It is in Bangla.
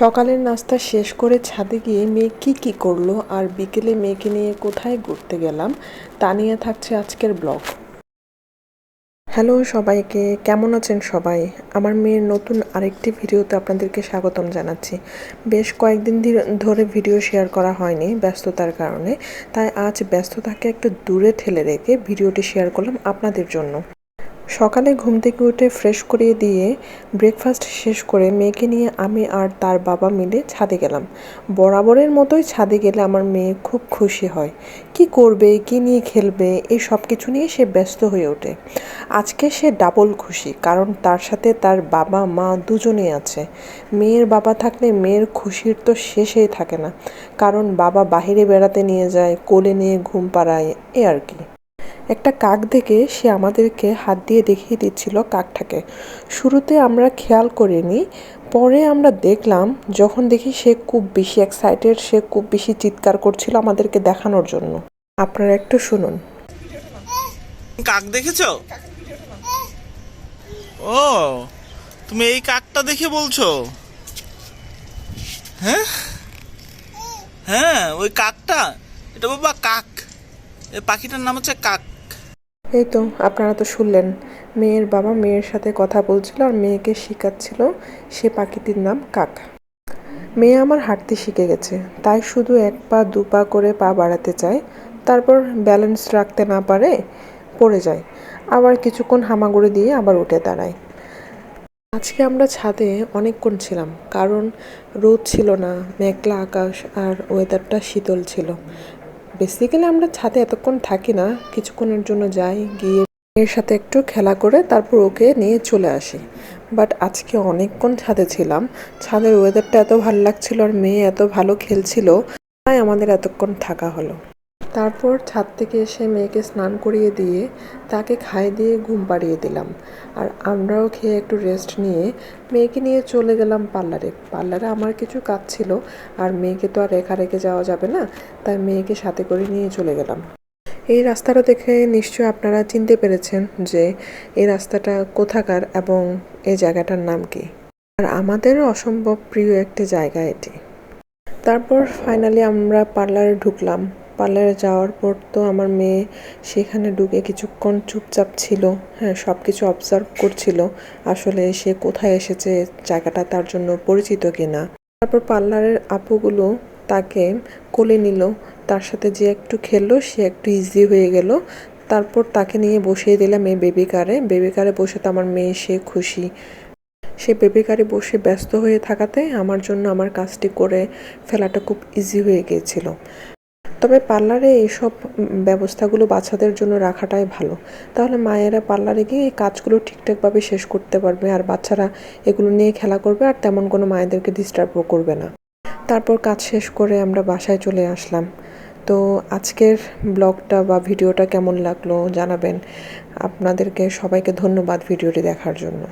সকালের নাস্তা শেষ করে ছাদে গিয়ে মেয়ে কি কি করল আর বিকেলে মেয়েকে নিয়ে কোথায় ঘুরতে গেলাম, তা নিয়ে থাকছে আজকের ব্লগ। হ্যালো সবাইকে, কেমন আছেন সবাই? আমার মেয়ের নতুন আরেকটি ভিডিওতে আপনাদেরকে স্বাগতম জানাচ্ছি। বেশ কয়েকদিন ধরে ভিডিও শেয়ার করা হয়নি ব্যস্ততার কারণে, তাই আজ ব্যস্ততাকে একটু দূরে ঠেলে রেখে ভিডিওটি শেয়ার করলাম আপনাদের জন্য। সকালে ঘুম থেকে উঠে ফ্রেশ করিয়ে দিয়ে ব্রেকফাস্ট শেষ করে মেয়েকে নিয়ে আমি আর তার বাবা মিলে ছাদে গেলাম। বরাবরের মতোই ছাদে গেলে আমার মেয়ে খুব খুশি হয়। কি করবে, কি নিয়ে খেলবে, এই সব কিছু নিয়ে সে ব্যস্ত হয়ে ওঠে। আজকে সে ডাবল খুশি, কারণ তার সাথে তার বাবা, মা দুজনেই আছে। মেয়ের বাবা থাকলে মেয়ের খুশির তো শেষেই থাকে না। কারণ বাবা বাইরে বেড়াতে নিয়ে যায়, কোলে নিয়ে ঘুম পাড়ায়, এ আর কি। একটা কাক দেখে সে আমাদেরকে হাত দিয়ে দেখিয়ে দিচ্ছিল কাকটাকে। শুরুতে আমরা খেয়াল করিনি, পরে আমরা দেখলাম যখন দেখি সে খুব বেশি এক্সাইটেড সে খুব বেশি চিৎকার করছিল আমাদেরকে দেখানোর জন্য। আপনারা একটু শুনুন। কাক দেখেছ? ও, তুমি এই কাকটা দেখে বলছো? হ্যাঁ? হ্যাঁ ওই কাকটা? এটা বাবা কাক। এই পাখিটার নাম হচ্ছে কাক। এই তো, আপনারা তো শুনলেন। মেয়ের বাবা মেয়ের সাথে কথা বলছিল আর মেয়েকে শেখাচ্ছিল সে পাখিটির নাম কাক। মেয়ে আমার হাঁটতে শিখে গেছে, তাই শুধু এক পা, দু পা করে পা বাড়াতে চায়, তারপর ব্যালেন্স রাখতে না পারে, পড়ে যায়। আবার কিছুক্ষণ হামাগুড়ি দিয়ে আবার উঠে দাঁড়ায়। আজকে আমরা ছাদে অনেকক্ষণ ছিলাম, কারণ রোদ ছিল না, মেঘলা আকাশ আর ওয়েদারটা শীতল ছিল। বেসিক্যালি আমরা ছাদে এতক্ষণ থাকি না, কিছুক্ষণের জন্য যাই, গিয়ে এর সাথে একটু খেলা করে তারপর ওকে নিয়ে চলে আসি। বাট আজকে অনেকক্ষণ ছাদে ছিলাম, ছাদের ওয়েদারটা এত ভালো লাগছিল আর মেয়ে এত ভালো খেলছিল, তাই আমাদের এতক্ষণ থাকা হলো। তারপর ছাদ থেকে এসে মেয়েকে স্নান করিয়ে দিয়ে তাকে খাইয়ে দিয়ে ঘুম পাড়িয়ে দিলাম। আর আমরাও খেয়ে একটু রেস্ট নিয়ে মেয়েকে নিয়ে চলে গেলাম পার্লারে। পার্লারে আমার কিছু কাজ ছিল আর মেয়েকে তো আর রেখা রেখে যাওয়া যাবে না, তাই মেয়েকে সাথে করে নিয়ে চলে গেলাম। এই রাস্তাটা দেখে নিশ্চয়ই আপনারা চিনতে পেরেছেন যে এই রাস্তাটা কোথাকার এবং এই জায়গাটার নাম কি। আর আমাদেরও অসম্ভব প্রিয় একটি জায়গা এটি। তারপর ফাইনালি আমরা পার্লারে ঢুকলাম। পার্লারে যাওয়ার পর তো আমার মেয়ে সেখানে ঢুকে কিছুক্ষণ চুপচাপ ছিল। হ্যাঁ সব কিছু অবজার্ভ করছিল। আসলে সে কোথায় এসেছে, জায়গাটা তার জন্য পরিচিত কিনা। তারপর পার্লারের আপুগুলো তাকে কোলে নিল। তার সাথে যে একটু খেললো, সে একটু ইজি হয়ে গেল। তারপর তাকে নিয়ে বসিয়ে দিলাম এই বেবি কারে বেবি কারে বসে তো আমার মেয়ে, সে খুশি। সে বেবি কারে বসে ব্যস্ত হয়ে থাকাতে আমার জন্য আমার কাজটি করে ফেলাটা খুব ইজি হয়ে গিয়েছিল। তবে পার্লারে এইসব ব্যবস্থাগুলো বাচ্চাদের জন্য রাখাটাই ভালো। তাহলে মায়েরা পার্লারে গিয়ে এই কাজগুলো ঠিকঠাকভাবে শেষ করতে পারবে, আর বাচ্চারা এগুলো নিয়ে খেলা করবে, আর তেমন কোনো মায়েদেরকে ডিস্টার্বও করবে না। তারপর কাজ শেষ করে আমরা বাসায় চলে আসলাম। তো আজকের ব্লগটা বা ভিডিওটা কেমন লাগল জানাবেন। আপনাদেরকে সবাইকে ধন্যবাদ ভিডিওটি দেখার জন্য।